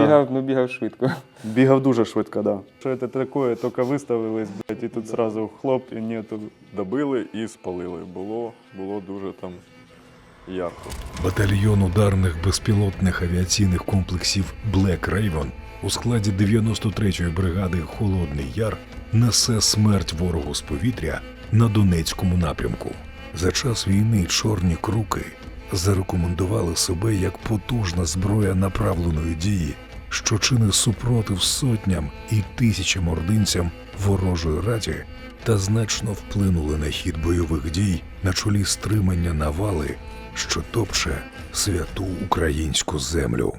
да. бігав, ну бігав швидко. Бігав дуже швидко, да. Що це таке, тільки виставились, блядь, і тут зразу хлоп і нету. Добили і спалили. Було, було дуже там ярко. Батальйон ударних безпілотних авіаційних комплексів Black Raven у складі 93-ї бригади Холодний Яр несе смерть ворогу з повітря на Донецькому напрямку. За час війни чорні круки зарекомендували себе як потужна зброя направленої дії, що чинить супротив сотням і тисячам ординцям ворожої раді та значно вплинули на хід бойових дій на чолі стримання навали, що топче святу українську землю.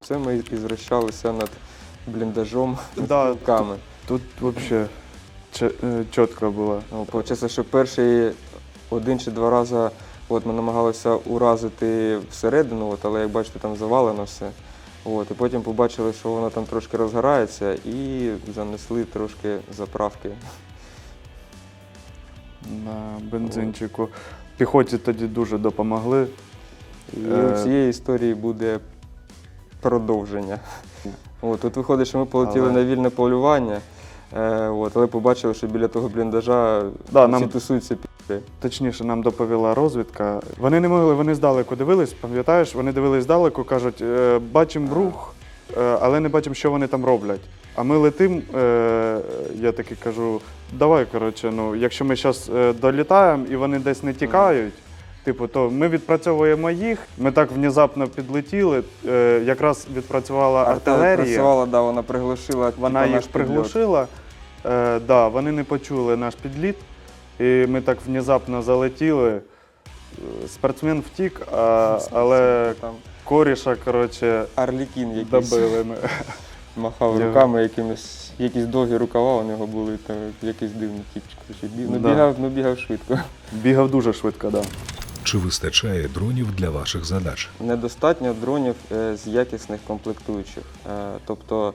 Це ми і над бліндажом Да, руками. Тут взагалі чітко було. Ну, Получається, що перші один чи два рази от, ми намагалися уразити всередину, от, але як бачите, там завалено все. От, і потім побачили, що воно там трошки розгорається, і занесли трошки заправки. На бензинчику. Піхоті тоді дуже допомогли. І Е, у цієї історії буде продовження. От, тут виходить, що ми полетіли Але- на вільне полювання, е, от, але побачили, що біля того бліндажа Да, всі нам- тусуються пі***и. Точніше, нам доповіла розвідка. Вони не могли, вони здалеку дивились, пам'ятаєш, вони дивились здалеку, кажуть, е, бачимо рух, е, але не бачимо, що вони там роблять. А ми летим, е, я таки кажу, давай, коротше, ну, якщо ми зараз долітаємо і вони десь не тікають, типу, то ми відпрацьовуємо їх. Ми так внезапно підлетіли. е, якраз відпрацювала артилерія. Працювала, да, вона приглушила. Вона типа, їх приглушила. Е, да, вони не почули наш підліт, і ми так внезапно залетіли. Е, Спортсмен втік, а, але Там коріша, коротше, Арлікін якийсь добили ми. махав Я- руками, якимись, якісь довгі рукава у нього були, там якийсь дивний тіпчик. Ну, Да. бігав, ну, бігав швидко. Бігав дуже швидко, так. Да. Чи вистачає дронів для ваших задач? Недостатньо дронів е, з якісних комплектуючих. Е, Тобто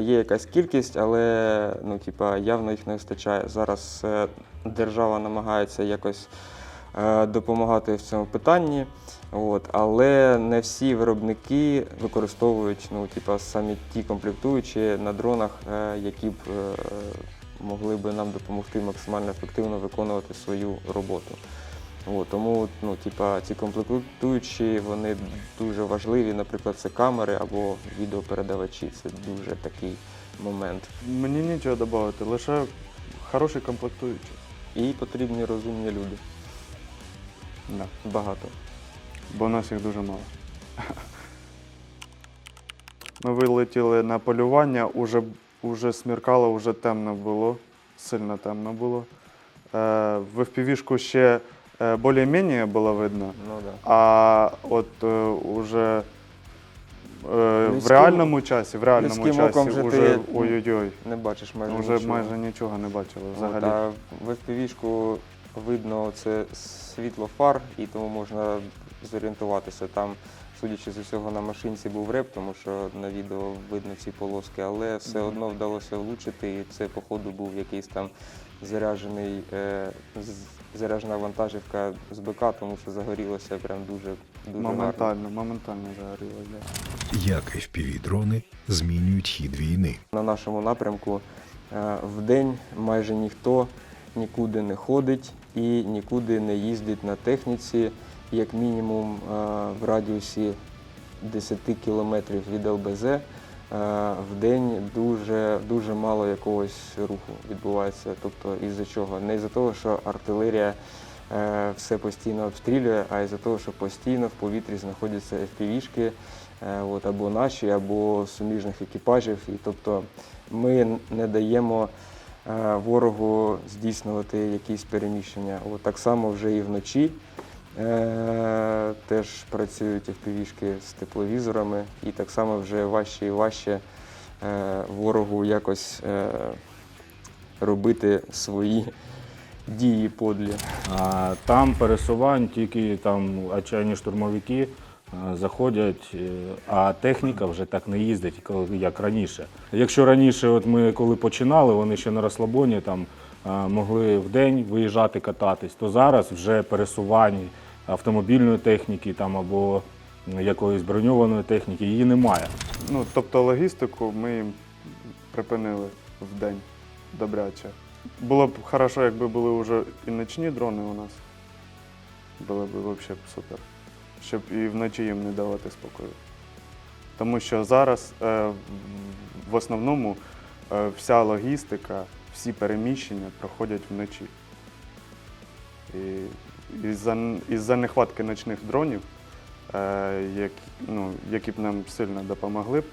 є якась кількість, але ну, типа, явно їх не вистачає. Зараз е, держава намагається якось е, допомагати в цьому питанні. От, але не всі виробники використовують ну, типа, самі ті комплектуючі на дронах, е, які б е, могли би нам допомогти максимально ефективно виконувати свою роботу. От, тому ну, типа, ці комплектуючі вони дуже важливі. Наприклад, це камери або відеопередавачі. Це дуже такий момент. Мені нічого додати, лише хороший комплектуючий. І потрібні розумні люди. Да. Багато. Бо у нас їх дуже мало. Ми вилетіли на полювання, уже, уже сміркало, уже темно було, сильно темно було. Е, в FPV-шку ще е, більш-менш видно. Ну, да. А от е, уже е, в Людським- реальному часі, в реальному людським часі, оком вже уже ти ой-ой-ой, Не бачиш майже вже нічого. майже нічого не бачили От, взагалі. а в FPV-шку видно це світло фар, і тому можна зорієнтуватися. Там, судячи з усього, на машинці був реп, тому що на відео видно ці полоски, але все одно вдалося влучити, і це, походу, був якийсь там заряджений, е, заряджена вантажівка з БК, тому що загорілося прям дуже, дуже гарно. моментально, моментально загоріло. Як FPV-дрони змінюють хід війни? На нашому напрямку е, вдень майже ніхто нікуди не ходить і нікуди не їздить на техніці, як мінімум е, в радіусі 10 кілометрів від ЛБЗ. е, В день дуже, дуже мало якогось руху відбувається. Тобто із-за чого? Не із-за того, що артилерія е, все постійно обстрілює, а із-за того, що постійно в повітрі знаходяться FPV-шки, от, або наші, або суміжних екіпажів. І тобто ми не даємо ворогу здійснювати якісь переміщення. От, так само вже і вночі. Е, теж працюють FPV-шки з тепловізорами, і так само вже важче і важче е, ворогу якось е, робити свої дії подлі. А там пересувань тільки там отчайні штурмовики е, заходять, е, а техніка вже так не їздить, як раніше. Якщо раніше, от ми коли починали, вони ще на розслабоні там могли в день виїжджати кататись, то зараз вже пересувань автомобільної техніки там або якоїсь броньованої техніки її немає. Ну, тобто логістику ми їм припинили в день добряче. Було б хорошо, якби були вже і ночні дрони у нас. Було б взагалі супер. Щоб і вночі їм не давати спокою. Тому що зараз е, в- в основному е, вся логістика, всі переміщення проходять вночі. І із-за, із-за нехватки ночних дронів, е, які, ну, які б нам сильно допомогли б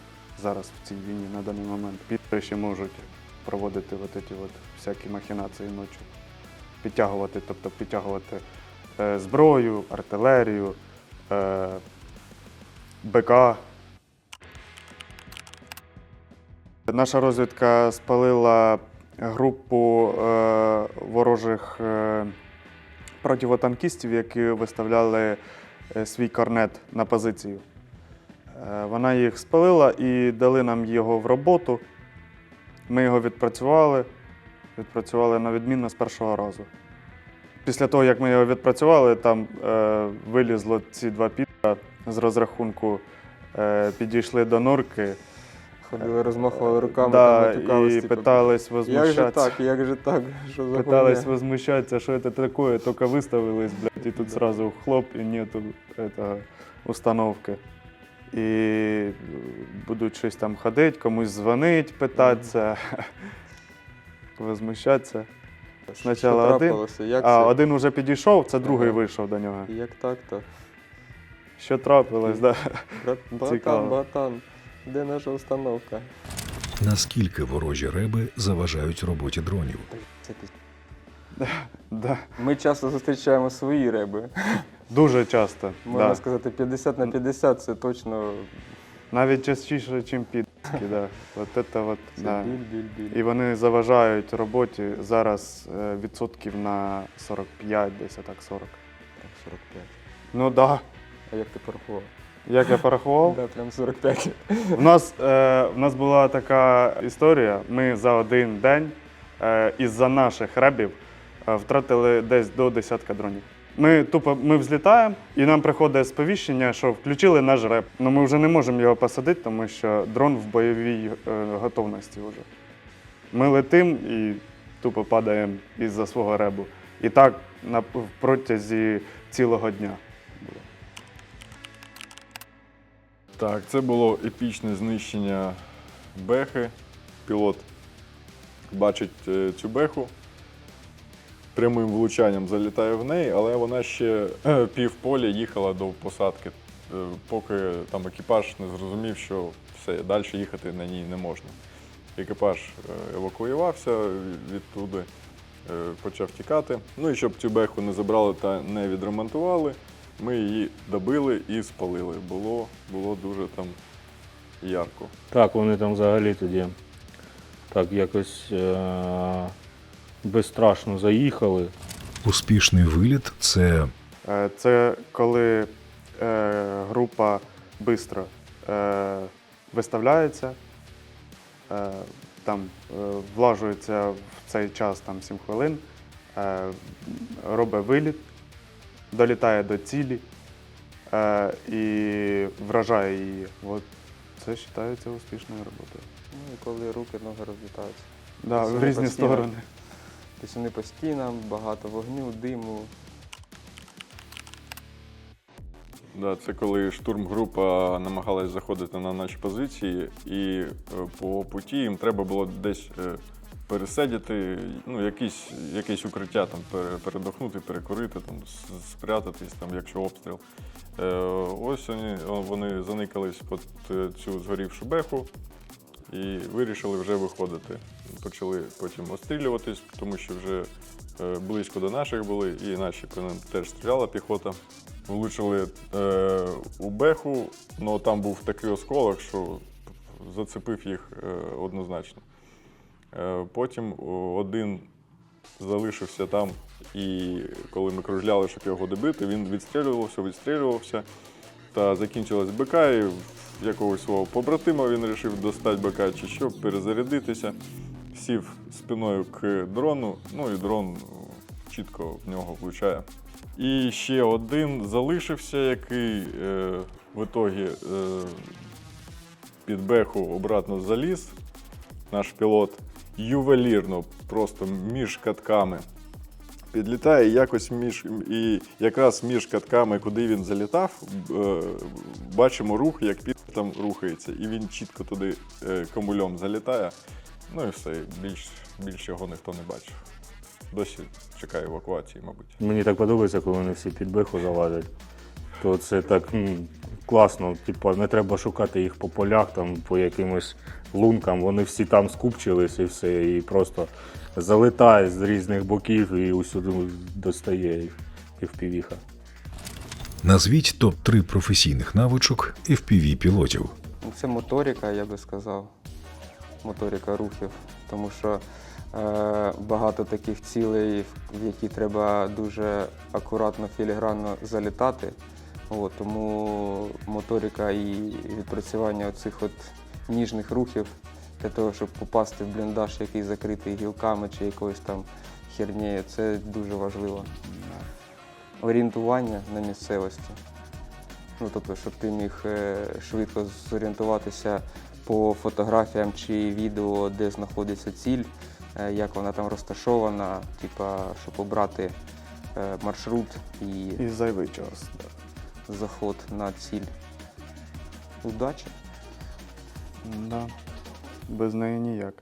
зараз в цій війні на даний момент, підри можуть проводити от ці от всякі махінації ночі. Підтягувати, тобто підтягувати е, зброю, артилерію, е, БК. Наша розвідка спалила групу е, ворожих е, противотанкістів, які виставляли е, свій корнет на позицію. Е, Вона їх спалила і дали нам його в роботу. Ми його відпрацювали, відпрацювали на відмінно з першого разу. Після того, як ми його відпрацювали, там е, вилізло ці два піда з розрахунку, е, підійшли до норки Ходили, розмахували руками, да, там матюкались, і типу, питались Як же возмущатися. так, як же так? Що за Пытались хуйня? возмущаться, что это такое, только выставилось, блядь, и тут сразу хлоп, и нету этого установки. І е, будуть щось там ходити, комусь дзвонить, питатися, возмущатися. Що Спочатку один, трапилося? Як а це? один уже підійшов, це другий Ага. вийшов до нього. Як так то? Що трапилось, да? Брат, братан, Цікаво. братан, де наша установка? Наскільки ворожі реби заважають роботі дронів? Це ти. да. Ми часто зустрічаємо свої реби. Дуже часто. Можна да. сказати, 50 на 50 це точно Навіть частіше, ніж підки. Да. От це от, це да. біль, біль, біль. І вони заважають роботі зараз е, відсотків на 45, десь так 40. Так, 45. Ну так, да. А як ти порахував? Як я порахував. Да, прям 45. У нас, е, в нас була така історія. Ми за один день е, із-за наших ребів е, втратили десь до десятка дронів. Ми тупо ми взлітаємо, і нам приходить сповіщення, що включили наш реп. Ну ми вже не можемо його посадити, тому що дрон в бойовій е, готовності вже. Ми летимо і тупо падаємо із-за свого ребу. І так на протязі цілого дня. Так, це було епічне знищення бехи. Пілот бачить е, цю беху. Прямим влучанням залітає в неї, але вона ще е, пів поля їхала до посадки, е, поки там екіпаж не зрозумів, що все, далі їхати на ній не можна. Екіпаж евакуювався відтуди, почав тікати. Ну і щоб цю беху не забрали та не відремонтували, ми її добили і спалили. Було, було дуже там ярко. Так, вони там взагалі тоді так якось е- безстрашно заїхали. Успішний виліт це Е, Це коли е, група швидко е, виставляється, е, там е, влажується в цей час там, 7 хвилин, е, робить виліт, долітає до цілі е, і вражає її. От це вважається успішною роботою. Ну і коли руки, ноги розлітаються. Да, в різні постійно. сторони. Пісюни по стінам, багато вогню, диму. Да, це коли штурмгрупа намагалась заходити на наші позиції, і е, по путі їм треба було десь е, пересидіти, ну, якісь, якесь укриття там передохнути, перекурити, там, спрятатись, там, якщо обстріл. Е, Ось вони, вони заникались під е, цю згорівшу беху і вирішили вже виходити. Почали потім обстрілюватись, тому що вже е, близько до наших були, і наші по ним теж стріляла піхота. Влучили е, у беху, але там був такий осколок, що зацепив їх е, однозначно. Е, потім один залишився там, і коли ми кружляли, щоб його добити, він відстрілювався, відстрілювався. Та закінчилась БК, і якогось свого побратима він вирішив достати БК чи що, перезарядитися. сів спиною к дрону, ну і дрон е, чітко в нього влучає. І ще один залишився, який е, в ітогі е, під беху обратно заліз. Наш пілот ювелірно, просто між катками. Підлітає якось між і якраз між катками, куди він залітав, е, бачимо рух, як під там рухається, і він чітко туди е, камульом залітає. Ну і все, більш, більш його ніхто не бачив. Досі чекає евакуації, мабуть. Мені так подобається, коли вони всі під беху залазять. То це так класно. Типу, не треба шукати їх по полях, там, по якимось лункам. Вони всі там скупчились і все. І просто залетає з різних боків і усюди достає їх і впівіха. Назвіть топ-3 професійних навичок fpv пілотів Ну, Це моторика, я би сказав. Моторика рухів. Тому що е, багато таких цілей, в які треба дуже акуратно, філігранно залітати. От, тому моторика і відпрацювання цих от ніжних рухів для того, щоб попасти в бліндаж, який закритий гілками чи якоюсь там хернею, це дуже важливо. Орієнтування на місцевості. Ну, тобто, щоб ти міг е, швидко зорієнтуватися по фотографіям чи відео, де знаходиться ціль, е, як вона там розташована, типа, щоб обрати е, маршрут і І зайвий час. Да. Заход на ціль. Удачі! Да. Без неї ніяк.